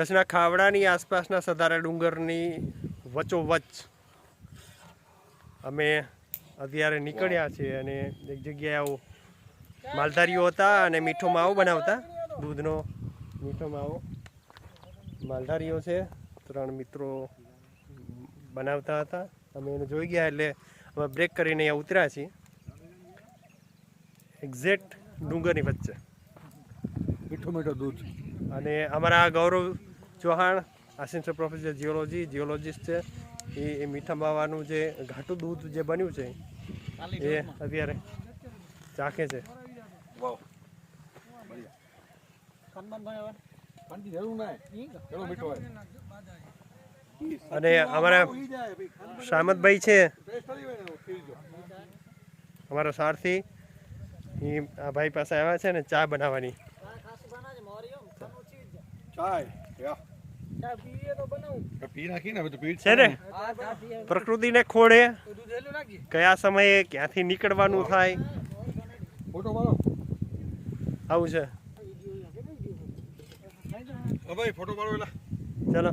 કચ્છના ખાવડાની આસપાસના સધારા ડુંગરની વચોવચ અમે અત્યારે નીકળ્યા છીએ અને એક જગ્યાએ આવો માલધારીઓ હતા અને મીઠો માવો બનાવતા. દૂધનો મીઠો માવો. માલધારીઓ છે ત્રણ મિત્રો બનાવતા હતા. અમે એને જોઈ ગયા એટલે અમે બ્રેક કરીને અહીંયા ઉતર્યા છીએ. એક્ઝેક્ટ ડુંગરની વચ્ચે. મીઠું મીઠું દૂધ. અને અમારા Gaurav Chauhan assistant professor geology geologist છે. એ એ મીઠા માવાનું જે ઘાટું દૂધ જે બન્યું છે એ અત્યારે ચાખે છે. અને અમારા સામતભાઈ છે. અમારા સારથી એ આ ભાઈ પાસે આવ્યા છે ને ચા બનાવવાની. ચાય પી નાખી ને ખોળે. કયા સમયે ક્યાંથી નીકળવાનું થાય? આવું છે. ચલો.